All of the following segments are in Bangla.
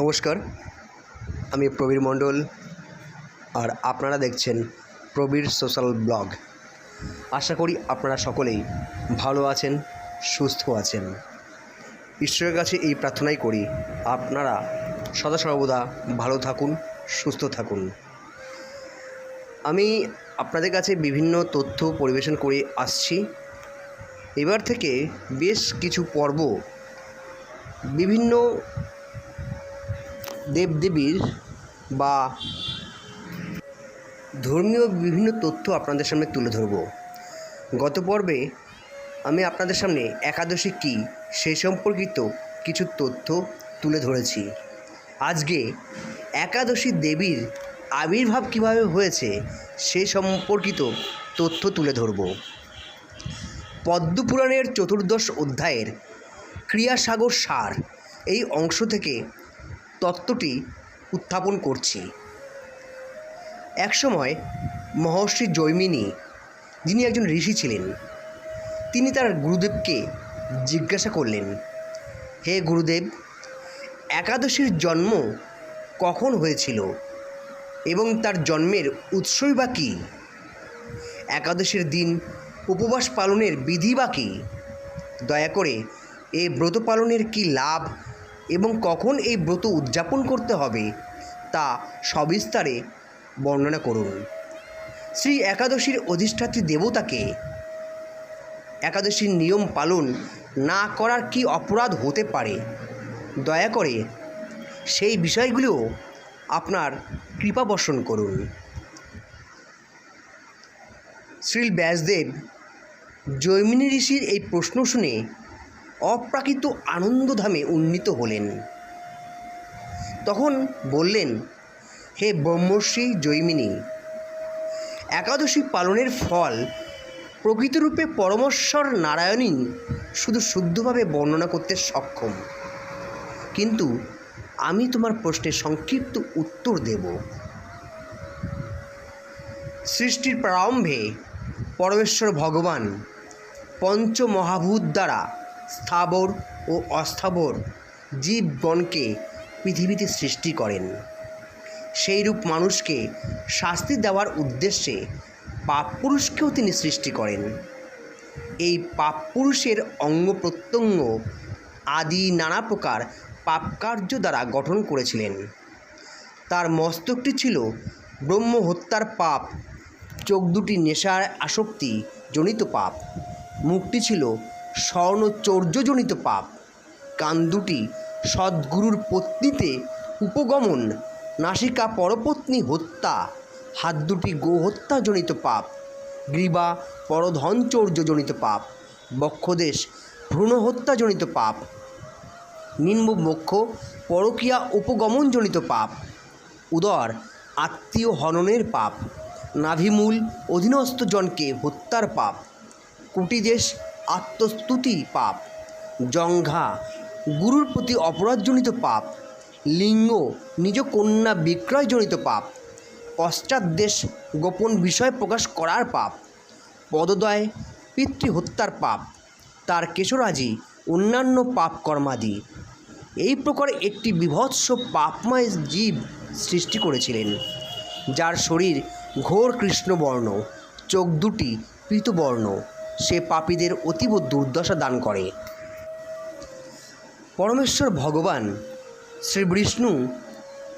নমস্কার, আমি প্রবীর মণ্ডল আর আপনারা দেখছেন প্রবীর সোশ্যাল ব্লগ। আশা করি আপনারা সকলেই ভালো আছেন, সুস্থ আছেন। ঈশ্বরের কাছে এই প্রার্থনাই করি, আপনারা সদা সর্বদা ভালো থাকুন, সুস্থ থাকুন। আমি আপনাদের কাছে বিভিন্ন তথ্য পরিবেশন করে আসছি। এবার থেকে বেশ কিছু পর্ব বিভিন্ন দেবদেবীর বা ধর্মীয় বিভিন্ন তথ্য আপনাদের সামনে তুলে ধরব। গত পর্বে আমি আপনাদের সামনে একাদশী কী সেই সম্পর্কিত কিছু তথ্য তুলে ধরেছি। আজকে একাদশী দেবীর আবির্ভাব কীভাবে হয়েছে সে সম্পর্কিত তথ্য তুলে ধরব। পদ্মপুরাণের চতুর্দশ অধ্যায়ের ক্রিয়াসাগর সার এই অংশ থেকে তত্ত্বটি উত্থাপন করছি। একসময় মহর্ষি জৈমিনী, যিনি একজন ঋষি ছিলেন, তিনি তার গুরুদেবকে জিজ্ঞাসা করলেন, হে গুরুদেব, একাদশীর জন্ম কখন হয়েছিল এবং তার জন্মের উৎসই বা কী? একাদশীর দিন উপবাস পালনের বিধি বা কী? দয়া করে এই ব্রত পালনের কী লাভ এবং কখন এই ব্রত উদযাপন করতে হবে তা সবিস্তারে বর্ণনা করুন। শ্রী একাদশীর অধিষ্ঠাত্রী দেবতাকে একাদশীর নিয়ম পালন না করার কি অপরাধ হতে পারে? দয়া করে সেই বিষয়গুলো আপনার কৃপা বর্ষণ করুন। শ্রী ব্যাসদেব জৈমিনী ঋষির এই প্রশ্ন শুনে অপ্রাকৃত আনন্দধামে উন্নীত হলেন। তখন বললেন, হে ব্রহ্মর্ষি জৈমিনী, একাদশী পালনের ফল প্রকৃতরূপে পরমেশ্বর নারায়ণই শুধু শুদ্ধভাবে বর্ণনা করতে সক্ষম। কিন্তু আমি তোমার প্রশ্নের সংক্ষিপ্ত উত্তর দেব। সৃষ্টির প্রারম্ভে পরমেশ্বর ভগবান পঞ্চমহাভূত দ্বারা স্থাবর ও অস্থাবর জীবগণকে পৃথিবীতে সৃষ্টি করেন। সেইরূপ মানুষকে শাস্তি দেওয়ার উদ্দেশ্যে পাপ পুরুষকেও তিনি সৃষ্টি করেন। এই পাপ পুরুষের অঙ্গ প্রত্যঙ্গ আদি নানা প্রকার পাপকার্য দ্বারা গঠন করেছিলেন। তার মস্তকটি ছিল ব্রহ্ম হত্যার পাপ, চোখ দুটি নেশার আসক্তি জনিত পাপ, মুখটি ছিল স্বর্ণচর্যজনিত পাপ। কান দুটি সদ্গুরুর পত্নীতে উপগমন। নাসিকা পরপত্নী হত্যা। হাত দুটি গোহত্যাজনিত পাপ। গ্রীবা পরধনচর্যজনিত পাপ। বক্ষদেশ ভ্রূণহত্যাজনিত পাপ। নিম্ন বক্ষ পরকীয়া উপগমনজনিত পাপ। উদর আত্মীয় হননের পাপ। নাভিমূল অধীনস্থজনকে হত্যার পাপ। কুটিদেশ আত্মস্তুতি পাপ, জঙ্ঘা, গুরুর প্রতি অপরাধজনিত পাপ, লিঙ্গ, নিজ কন্যা বিক্রয়জনিত পাপ পশ্চাৎদেশ গোপন বিষয় প্রকাশ করার পাপ, পদদয়, পিতৃহত্যার পাপ, তার কেশরাজি, অন্যান্য পাপ কর্মাদি। এই প্রকার একটি বিভৎস পাপময় জীব সৃষ্টি করেছিলেন, যার শরীর ঘোর কৃষ্ণবর্ণ, চোখ দুটি পীতবর্ণ। সে পাপীদের অতীব দুর্দশা দান করে। পরমেশ্বর ভগবান শ্রী বিষ্ণু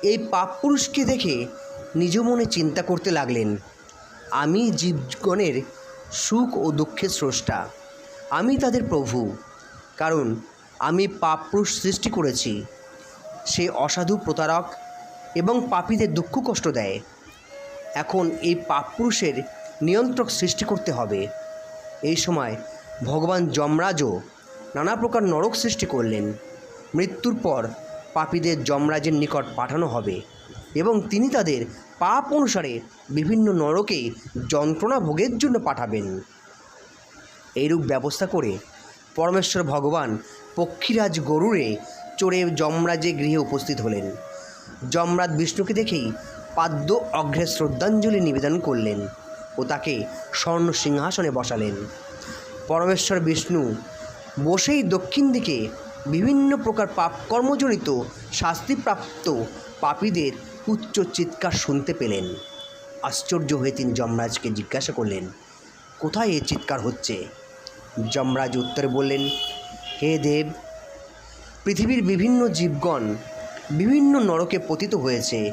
এই পাপ পুরুষকে দেখে নিজ মনে চিন্তা করতে লাগলেন, আমি জীবগণের সুখ ও দুঃখের স্রষ্টা। আমি তাদের প্রভু, কারণ আমি পাপ পুরুষ সৃষ্টি করেছি। সে অসাধু প্রতারক এবং পাপীদের দুঃখ কষ্ট দেয়। এখন এই পাপ পুরুষের নিয়ন্ত্রক সৃষ্টি করতে হবে। এই সময় ভগবান যমরাজও নানা প্রকার নরক সৃষ্টি করলেন। মৃত্যুর পর পাপীদের যমরাজের নিকট পাঠানো হবে এবং তিনি তাদের পাপ অনুসারে বিভিন্ন নরকে যন্ত্রণা ভোগের জন্য পাঠাবেন। এইরূপ ব্যবস্থা করে পরমেশ্বর ভগবান পক্ষীরাজ গরুরে চড়ে যমরাজে গৃহে উপস্থিত হলেন। যমরাজ বিষ্ণুকে দেখেই পাদ্য অগ্রে শ্রদ্ধাঞ্জলি নিবেদন করলেন। ও তাকে স্বর্ণ সিংহাসনে বসালেন। পরমেশ্বর বিষ্ণু বসেই দক্ষিণ দিকে বিভিন্ন প্রকার পাপ কর্মজনিত শাস্তিপ্রাপ্ত পাপীদের উচ্চ চিৎকার শুনতে পেলেন। আশ্চর্য হয়ে তিনি যমরাজকে জিজ্ঞাসা করলেন, কোথায় এ চিৎকার হচ্ছে? যমরাজ উত্তরে বললেন, হে দেব, পৃথিবীর বিভিন্ন জীবগণ বিভিন্ন নরকে পতিত হয়েছে।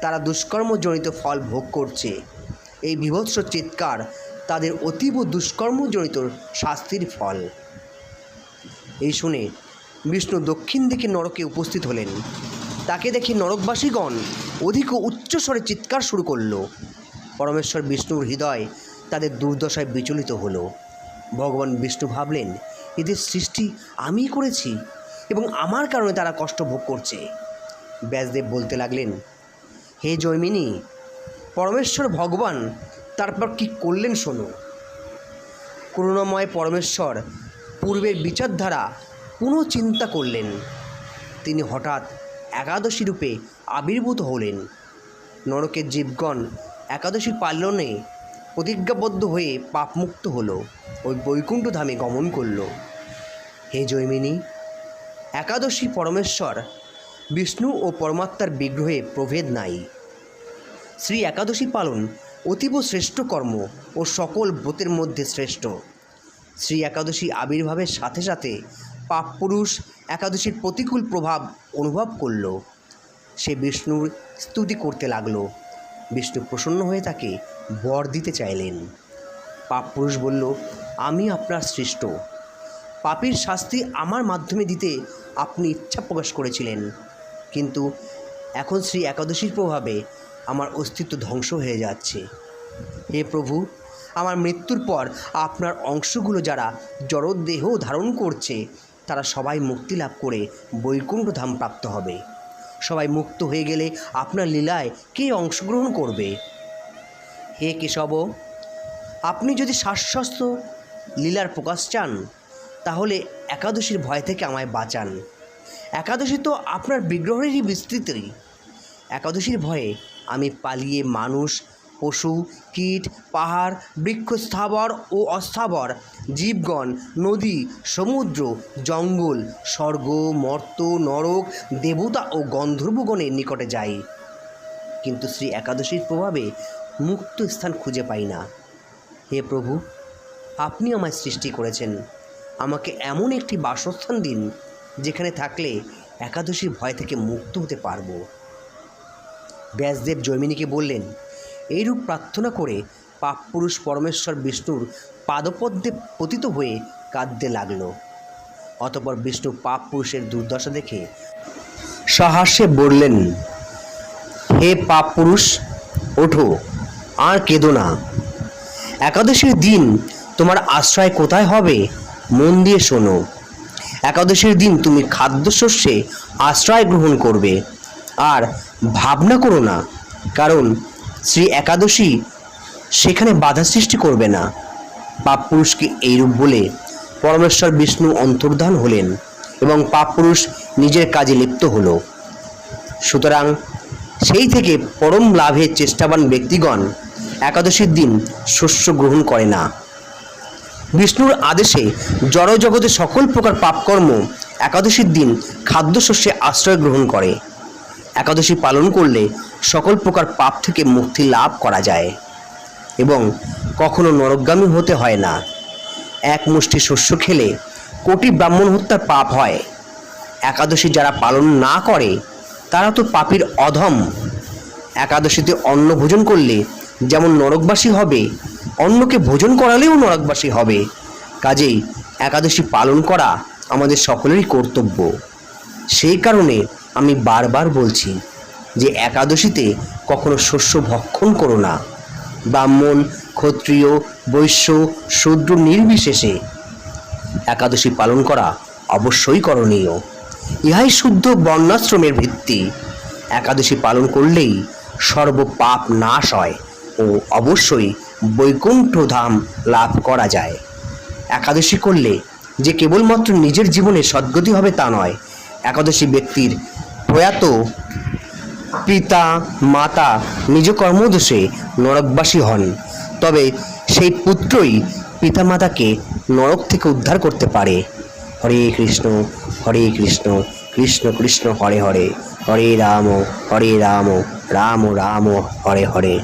তারা দুষ্কর্মজনিত ফল ভোগ করছে। এই বিভৎস চিৎকার তাদের অতীব দুষ্কর্মজনিত শাস্তির ফল। এই শুনে বিষ্ণু দক্ষিণ দিকে নরকে উপস্থিত হলেন। তাকে দেখে নরকবাসীগণ অধিক উচ্চস্বরে চিৎকার শুরু করল। পরমেশ্বর বিষ্ণুর হৃদয় তাদের দুর্দশায় বিচলিত হলো। ভগবান বিষ্ণু ভাবলেন, এদের সৃষ্টি আমিই করেছি এবং আমার কারণে তারা কষ্ট ভোগ করছে। ব্যাসদেব বলতে লাগলেন, হে জৈমিনী পরমেশ্বর ভগবান, তারপর কি করলেন শোনো? করুণাময় পরমেশ্বর পূর্বের বিচারধারা পুনঃ চিন্তা করলেন। তিনি হঠাৎ একাদশী রূপে আবির্ভূত হলেন। নরকের জীবগণ একাদশী পালনে প্রতিজ্ঞাবদ্ধ হয়ে পাপমুক্ত হল ওই বৈকুণ্ঠ ধামে গমন করল। হে জৈমিনী একাদশী পরমেশ্বর, বিষ্ণু ও পরমাত্মার বিগ্রহে প্রভেদ নাই। শ্রী একাদশী পালন অতীব শ্রেষ্ঠ কর্ম ও সকল ব্রতের মধ্যে শ্রেষ্ঠ। শ্রী একাদশী আবির্ভাবের সাথে সাথে পাপ পুরুষ একাদশীর প্রতিকূল প্রভাব অনুভব করল। সে বিষ্ণুর স্তুতি করতে লাগল। বিষ্ণু প্রসন্ন হয়ে তাকে বর দিতে চাইলেন। পাপ পুরুষ বলল, আমি আপনার সৃষ্ট। পাপীর শাস্তি আমার মাধ্যমে দিতে আপনি ইচ্ছা প্রকাশ করেছিলেন। কিন্তু এখন শ্রী একাদশীর প্রভাবে আমার অস্তিত্ব ধ্বংস হয়ে যাচ্ছে। হে প্রভু, আমার মৃত্যুর পর আপনার অংশগুলো যারা জড়দেহ ধারণ করছে, তারা সবাই মুক্তি লাভ করে বৈকুণ্ঠ ধাম প্রাপ্ত হবে। সবাই মুক্ত হয়ে গেলে আপনার লীলায় কে অংশগ্রহণ করবে? হে কেশব, আপনি যদি শাশ্বস্ত লীলার প্রকাশ চান, তাহলে একাদশীর ভয় থেকে আমায় বাঁচান। একাদশী তো আপনার বিগ্রহেরই বিস্তৃতি। একাদশীর ভয়ে আমি পালিয়ে মানুষ, পশু, কীট, পাহাড় বৃক্ষ স্থাবর ও অস্থাবর, জীবগণ, নদী, সমুদ্র, জঙ্গল, স্বর্গ, মর্ত, নরক, দেবতা ও গন্ধর্বগণের নিকটে যাই। কিন্তু শ্রী একাদশীর প্রভাবে মুক্ত স্থান খুঁজে পাই না। হে প্রভু, আপনি আমায় সৃষ্টি করেছেন। আমাকে এমন একটি বাসস্থান দিন, যেখানে থাকলে একাদশীর ভয় থেকে মুক্ত হতে পারব। ব্যাসদেব জৈমিনীকে বললেন, এইরূপ প্রার্থনা করে পাপপুরুষ পরমেশ্বর বিষ্ণুর পাদপদ্মে পতিত হয়ে কাঁদতে লাগল। অতপর বিষ্ণু পাপ পুরুষের দুর্দশা দেখে সহাস্যে বললেন, হে পাপ পুরুষ ওঠো, আর কেঁদো না। একাদশীর দিন তোমার আশ্রয় কোথায় হবে মন দিয়ে শোনো। একাদশীর দিন তুমি খাদ্যশস্যে আশ্রয় গ্রহণ করবে। আর ভাবনা করো না, কারণ শ্রী একাদশী সেখানে বাধা সৃষ্টি করবে না। পাপ পুরুষকে এইরূপ বলে পরমেশ্বর বিষ্ণু অন্তর্ধান হলেন এবং পাপ পুরুষ নিজের কাজে লিপ্ত হল। সুতরাং সেই থেকে পরম লাভের চেষ্টাবান ব্যক্তিগণ একাদশীর দিন শস্য গ্রহণ করে না। বিষ্ণুর আদেশে জড়জগতে সকল প্রকার পাপকর্ম একাদশীর দিন খাদ্যশস্যে আশ্রয় গ্রহণ করে। একাদশী পালন করলে সকল প্রকার পাপ থেকে মুক্তি লাভ করা যায় এবং কখনো নরকগামী হতে হয় না। এক মুষ্টি শস্য খেলে কোটি ব্রাহ্মণ হত্যার পাপ হয়। একাদশী যারা পালন না করে, তারা তো পাপীর অধম। একাদশীতে অন্ন ভোজন করলে যেমন নরকবাসী হবে, অন্নকে ভোজন করালেও নরকবাসী হবে। কাজেই একাদশী পালন করা আমাদের সকলেরই কর্তব্য। সেই কারণে আমি বারবার বলছি যে একাদশীতে কখনো শস্য ভক্ষণ করো না। ব্রাহ্মণ, ক্ষত্রিয়, বৈশ্য, শূদ্র নির্বিশেষে একাদশী পালন করা অবশ্যই করণীয়। ইহাই শুদ্ধ বর্ণাশ্রমের ভিত্তি। একাদশী পালন করলেই সর্বপাপ নাশ হয় ও অবশ্যই বৈকুণ্ঠ ধাম লাভ করা যায়। একাদশী করলে যে কেবলমাত্র নিজের জীবনে সদ্গতি হবে তা নয়, একাদশী ব্যক্তির প্রয়াত পিতা, মাতা, নিজ কর্মদোষে নরকবাসী হন। তবে সেই পুত্রই পিতামাতাকে নরক থেকে উদ্ধার করতে পারে। হরে কৃষ্ণ হরে কৃষ্ণ কৃষ্ণ কৃষ্ণ, হরে হরে। হরে রাম হরে রাম রাম রাম, হরে হরে।